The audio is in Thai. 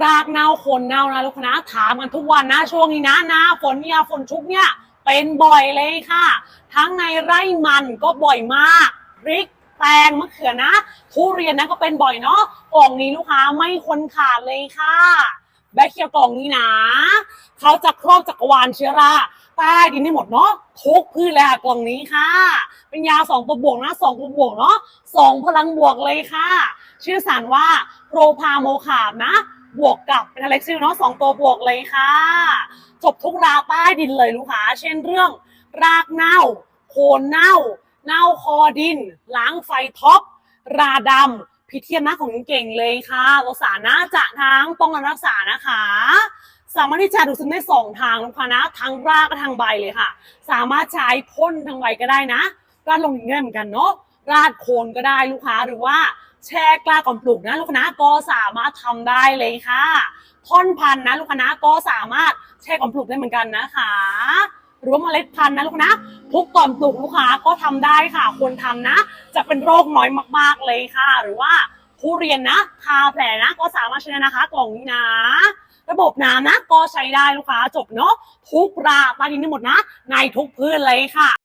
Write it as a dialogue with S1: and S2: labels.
S1: รากเน่าโคนเน่านะลูกนะถามกันทุกวันนะช่วงนี้นะหน้าฝนเนี่ยฝนชุกเนี่ยเป็นบ่อยเลยค่ะ ทั้งในไร่มันก็บ่อยมากพริกแตงมะเขือนะทุเรียนนะก็เป็นบ่อยเนาะกล่องนี้ลูกค้าไม่ควรขาดเลยค่ะแบคเคียกล่องนี้นะเขาจะครอบจักรวาลเชื้อราใต้ดินได้หมดเนาะทุกพืชเลยค่ะกล่องนี้ค่ะ เป็นยาสองตัวบวกนะสองตัวบวกเนาะสองพลังบวกเลยค่ะ ชื่อสารว่าโรพาโมคาบนะ บวกกับเป็นอเล็กซิลเนาะสองตัวบวกเลยค่ะ จบทุกราใต้ดินเลยลูกค้า เช่นเรื่อง รากเน่า โคนเน่า เน่าคอดิน ล้างไฟท็อป ราดำพิเทียนนะของเก่งเลยค่ะตัวสารนะจะทั้งป้องกันรักษานะคะ สามารถที่จะดูดซึมได้สองทางลูกค้านะทั้งรากและทางใบเลยค่ะ สามารถใช้พ่นทางใบก็ได้นะราดลงดินได้เหมือนกันเนาะราดโคนก็ได้ลูกค้าหรือว่า แช่กล้าก่อนปลูกนะลูกค้านะก็สามารถทำได้เลยค่ะท่อนพันธุ์นะลูกค้านะก็สามารถแช่ก่อนปลูกได้เหมือนกันนะคะหรือว่าเมล็ดพันธุ์นะลูกนะทุกก่อนปลูกลูกค้าก็ทำได้ค่ะควรทำนะ จะเป็นโรคน้อยมากๆเลยค่ะ หรือว่าทุเรียนนะทาแผลนะก็สามารถใช้ได้นะคะ กล่องนี้นะ ระบบน้ำนะก็ใช้ได้ลูกค้าจบเนาะทุกราต้ดินทั้งหมดนะ ในทุกพืชเลยค่ะ